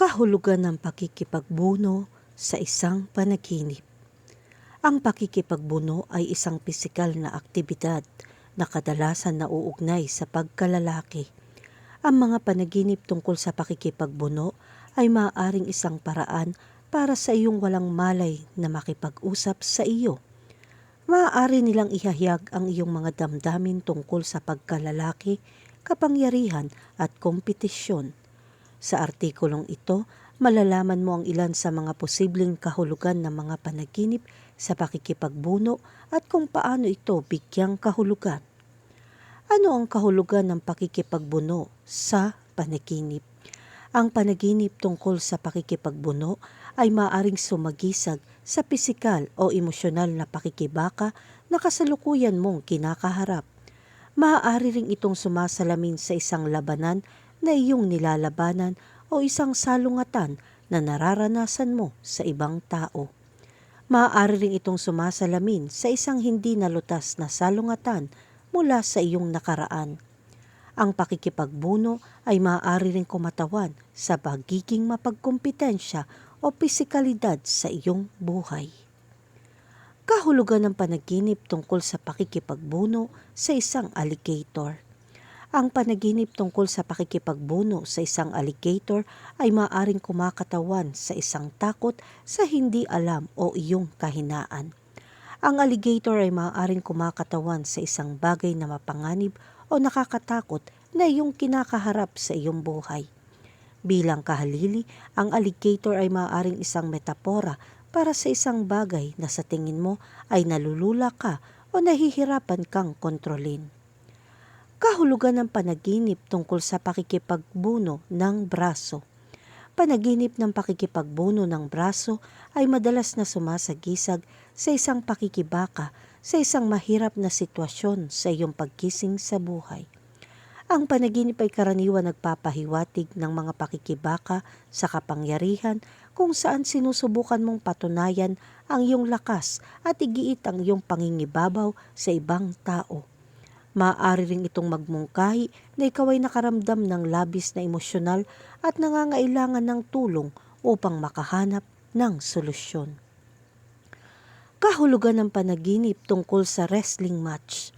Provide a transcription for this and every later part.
Kahulugan ng pakikipagbuno sa isang panaginip. Ang pakikipagbuno ay isang pisikal na aktibidad na kadalasan nauugnay sa pagkalalaki. Ang mga panaginip tungkol sa pakikipagbuno ay maaaring isang paraan para sa iyong walang malay na makipag-usap sa iyo. Maaari nilang ihahayag ang iyong mga damdamin tungkol sa pagkalalaki, kapangyarihan at kompetisyon. Sa artikulong ito, malalaman mo ang ilan sa mga posibleng kahulugan ng mga panaginip sa pakikipagbuno at kung paano ito bigyang kahulugan. Ano ang kahulugan ng pakikipagbuno sa panaginip? Ang panaginip tungkol sa pakikipagbuno ay maaring sumagisag sa pisikal o emosyonal na pakikibaka na kasalukuyan mong kinakaharap. Maaari ring itong sumasalamin sa isang labanan na iyong nilalabanan o isang salungatan na nararanasan mo sa ibang tao. Maaari ring itong sumasalamin sa isang hindi nalutas na salungatan mula sa iyong nakaraan. Ang pakikipagbuno ay maaari ring kumatawan sa pagiging mapagkumpetensya o pisikalidad sa iyong buhay. Kahulugan ng panaginip tungkol sa pakikipagbuno sa isang alligator. Ang panaginip tungkol sa pakikipagbuno sa isang alligator ay maaring kumakatawan sa isang takot sa hindi alam o iyong kahinaan. Ang alligator ay maaaring kumakatawan sa isang bagay na mapanganib o nakakatakot na iyong kinakaharap sa iyong buhay. Bilang kahalili, ang alligator ay maaaring isang metapora para sa isang bagay na sa tingin mo ay nalulula ka o nahihirapan kang kontrolin. Kahulugan ng panaginip tungkol sa pakikipagbuno ng braso. Panaginip ng pakikipagbuno ng braso ay madalas na sumasagisag sa isang pakikibaka sa isang mahirap na sitwasyon sa iyong pagkising sa buhay. Ang panaginip ay karaniwan nagpapahiwatig ng mga pakikibaka sa kapangyarihan kung saan sinusubukan mong patunayan ang iyong lakas at igiit ang iyong pangingibabaw sa ibang tao. Maaari rin itong magmungkahi na ikaw ay nakaramdam ng labis na emosyonal at nangangailangan ng tulong upang makahanap ng solusyon. Kahulugan ng panaginip tungkol sa wrestling match.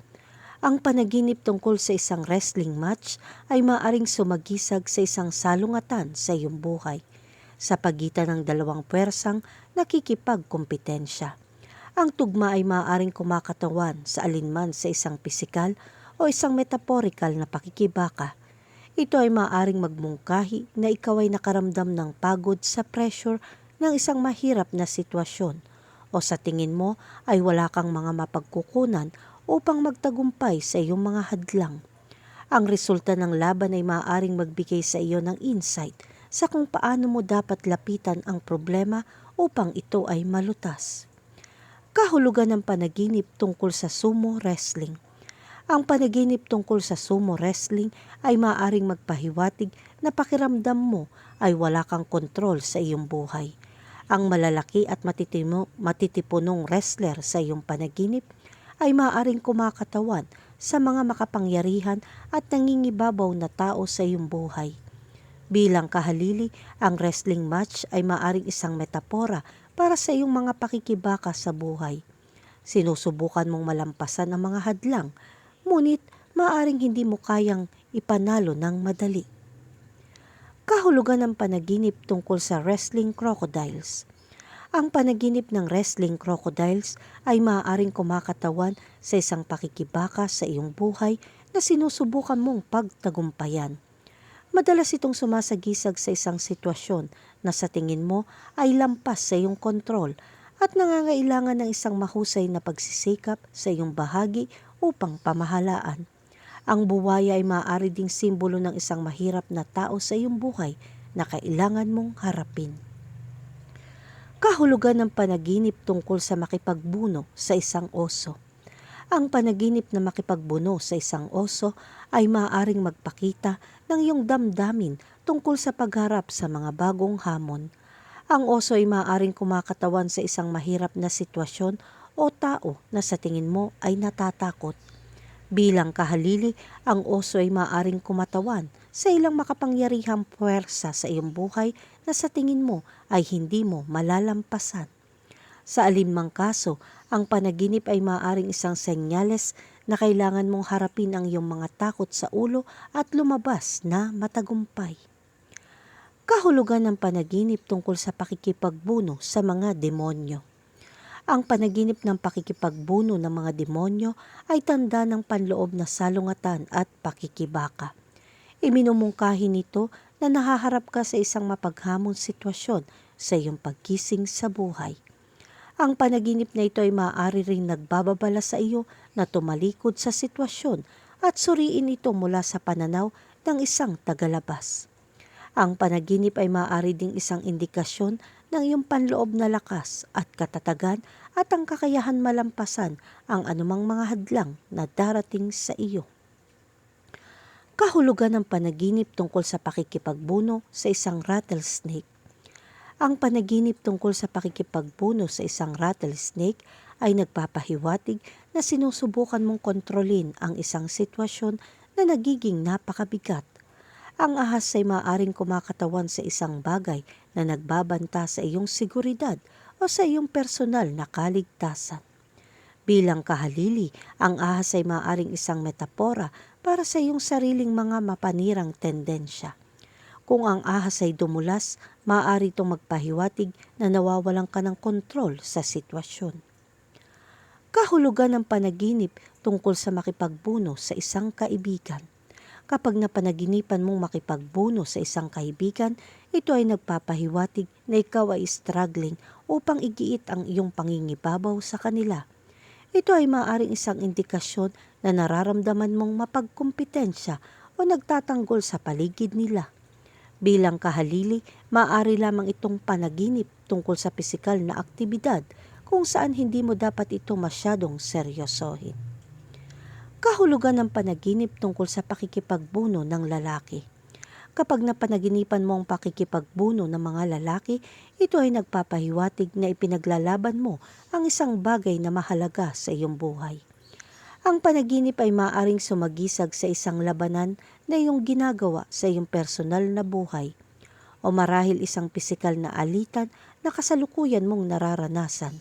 Ang panaginip tungkol sa isang wrestling match ay maaring sumagisag sa isang salungatan sa iyong buhay sa pagitan ng dalawang pwersang nakikipagkompetensya. Ang tugma ay maaaring kumakatawan sa alinman sa isang pisikal o isang metaporikal na pakikibaka. Ito ay maaaring magmungkahi na ikaw ay nakaramdam ng pagod sa pressure ng isang mahirap na sitwasyon o sa tingin mo ay wala kang mga mapagkukunan upang magtagumpay sa iyong mga hadlang. Ang resulta ng laban ay maaaring magbigay sa iyo ng insight sa kung paano mo dapat lapitan ang problema upang ito ay malutas. Kahulugan ng panaginip tungkol sa sumo wrestling. Ang panaginip tungkol sa sumo wrestling ay maaaring magpahiwatig na pakiramdam mo ay wala kang kontrol sa iyong buhay. Ang malalaki at matitimo, matitipunong wrestler sa iyong panaginip ay maaaring kumakatawan sa mga makapangyarihan at nangingibabaw na tao sa iyong buhay. Bilang kahalili, ang wrestling match ay maaaring isang metapora para sa iyong mga pakikibaka sa buhay. Sinusubukan mong malampasan ang mga hadlang, ngunit maaaring hindi mo kayang ipanalo ng madali. Kahulugan ng panaginip tungkol sa wrestling crocodiles – ang panaginip ng wrestling crocodiles ay maaaring kumakatawan sa isang pakikibaka sa iyong buhay na sinusubukan mong pagtagumpayan. Madalas itong sumasagisag sa isang sitwasyon na sa tingin mo ay lampas sa iyong kontrol at nangangailangan ng isang mahusay na pagsisikap sa iyong bahagi upang pamahalaan. Ang buwaya ay maaari ding simbolo ng isang mahirap na tao sa iyong buhay na kailangan mong harapin kahulugan ng panaginip tungkol sa makipagbuno sa isang oso. Ang panaginip na makipagbuno sa isang oso ay maaaring magpakita ng iyong damdamin tungkol sa pagharap sa mga bagong hamon. Ang oso ay maaaring kumakatawan sa isang mahirap na sitwasyon o tao na sa tingin mo ay natatakot. Bilang kahalili, ang oso ay maaring kumatawan sa ilang makapangyarihang puwersa sa iyong buhay na sa tingin mo ay hindi mo malalampasan. Sa alinmang kaso, ang panaginip ay maaaring isang senyales na kailangan mong harapin ang iyong mga takot sa ulo at lumabas na matagumpay. Kahulugan ng panaginip tungkol sa pakikipagbuno sa mga demonyo. Ang panaginip ng pakikipagbuno ng mga demonyo ay tanda ng panloob na salungatan at pakikibaka. Iminumungkahi nito na nahaharap ka sa isang mapaghamong sitwasyon sa iyong pagkising sa buhay. Ang panaginip na ito ay maaari ring nagbababala sa iyo na tumalikod sa sitwasyon at suriin ito mula sa pananaw ng isang tagalabas. Ang panaginip ay maaari ding isang indikasyon ng iyong panloob na lakas at katatagan at ang kakayahan malampasan ang anumang mga hadlang na darating sa iyo. Kahulugan ng panaginip tungkol sa pakikipagbuno sa isang rattlesnake. Ang panaginip tungkol sa pakikipagbuno sa isang rattlesnake ay nagpapahiwatig na sinusubukan mong kontrolin ang isang sitwasyon na nagiging napakabigat. Ang ahas ay maaaring kumakatawan sa isang bagay na nagbabanta sa iyong seguridad o sa iyong personal na kaligtasan. Bilang kahalili, ang ahas ay maaaring isang metapora para sa iyong sariling mga mapanirang tendensya. Kung ang ahas ay dumulas, maaari itong magpahiwatig na nawawalan ka ng kontrol sa sitwasyon. Kahulugan ng panaginip tungkol sa makipagbuno sa isang kaibigan. Kapag napanaginipan mong makipagbuno sa isang kaibigan, ito ay nagpapahiwatig na ikaw ay struggling upang igiit ang iyong pangingibabaw sa kanila. Ito ay maaaring isang indikasyon na nararamdaman mong mapagkumpetensya o nagtatanggol sa paligid nila. Bilang kahalili, maaari lamang itong panaginip tungkol sa pisikal na aktibidad kung saan hindi mo dapat ito masyadong seryosohin. Kahulugan ng panaginip tungkol sa pakikipagbuno ng lalaki. Kapag napanaginipan mo ang pakikipagbuno ng mga lalaki, ito ay nagpapahiwatig na ipinaglalaban mo ang isang bagay na mahalaga sa iyong buhay. Ang panaginip ay maaaring sumagisag sa isang labanan na iyong ginagawa sa iyong personal na buhay o marahil isang pisikal na alitan na kasalukuyan mong nararanasan.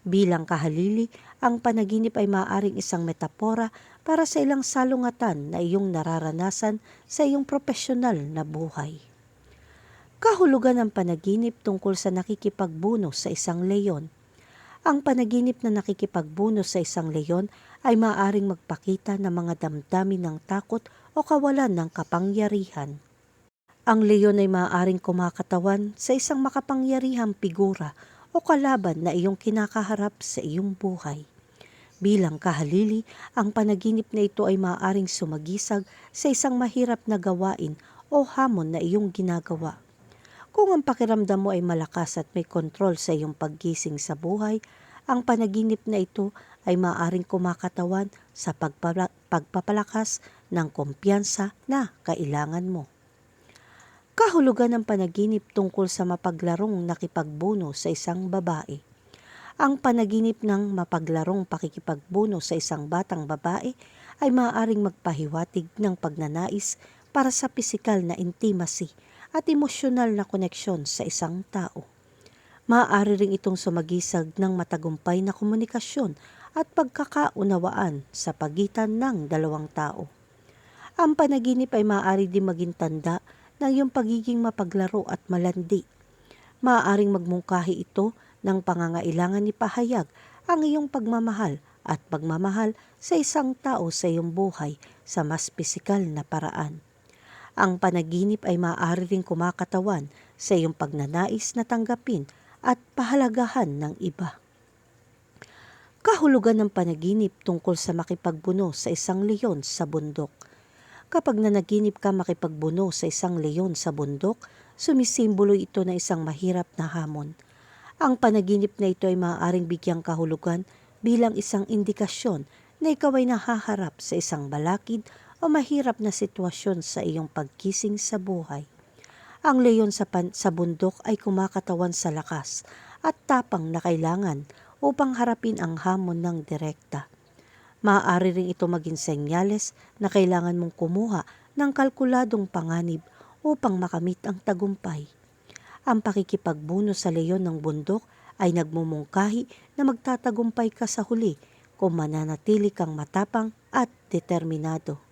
Bilang kahalili, ang panaginip ay maaaring isang metapora para sa ilang salungatan na iyong nararanasan sa iyong profesional na buhay. Kahulugan ng panaginip tungkol sa nakikipagbuno sa isang leyon. Ang panaginip na nakikipagbuno sa isang leyon ay maaaring magpakita ng mga damdamin ng takot o kawalan ng kapangyarihan. Ang leyon ay maaaring kumakatawan sa isang makapangyarihang figura o kalaban na iyong kinakaharap sa iyong buhay. Bilang kahalili, ang panaginip na ito ay maaaring sumagisag sa isang mahirap na gawain o hamon na iyong ginagawa. Kung ang pakiramdam mo ay malakas at may kontrol sa iyong paggising sa buhay, ang panaginip na ito ay maaaring kumakatawan sa pagpapalakas ng kumpiyansa na kailangan mo. Kahulugan ng panaginip tungkol sa mapaglarong nakipagbuno sa isang babae. Ang panaginip ng mapaglarong pakikipagbuno sa isang batang babae ay maaaring magpahiwatig ng pagnanais para sa pisikal na intimacy at emosyonal na koneksyon sa isang tao. Maaari ring itong sumagisag ng matagumpay na komunikasyon at pagkakaunawaan sa pagitan ng dalawang tao. Ang panaginip ay maaari din maging tanda ng iyong pagiging mapaglaro at malandi. Maaaring magmungkahi ito ng pangangailangan ni pahayag ang iyong pagmamahal at pagmamahal sa isang tao sa iyong buhay sa mas pisikal na paraan. Ang panaginip ay maaari ring kumakatawan sa iyong pagnanais na tanggapin at pahalagahan ng iba. Kahulugan ng panaginip tungkol sa makipagbuno sa isang leyon sa bundok. Kapag nanaginip ka makipagbuno sa isang leyon sa bundok, sumisimbolo ito na isang mahirap na hamon. Ang panaginip na ito ay maaaring bigyang kahulugan bilang isang indikasyon na ikaw ay nahaharap sa isang balakid o mahirap na sitwasyon sa iyong pagkising sa buhay. Ang leyon sa, pan- sa bundok ay kumakatawan sa lakas at tapang na kailangan upang harapin ang hamon ng direkta. Maaari rin ito maging senyales na kailangan mong kumuha ng kalkuladong panganib upang makamit ang tagumpay. Ang pakikipagbuno sa leyon ng bundok ay nagmumungkahi na magtatagumpay ka sa huli kung mananatili kang matapang at determinado.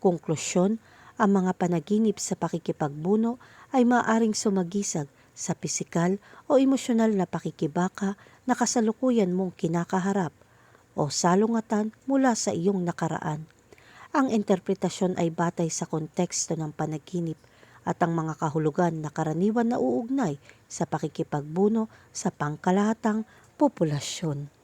Konklusyon, ang mga panaginip sa pakikipagbuno ay maaaring sumagisag sa pisikal o emosyonal na pakikibaka na kasalukuyan mong kinakaharap o salungatan mula sa iyong nakaraan. Ang interpretasyon ay batay sa konteksto ng panaginip at ang mga kahulugan na karaniwan na uugnay sa pakikipagbuno sa pangkalahatang populasyon.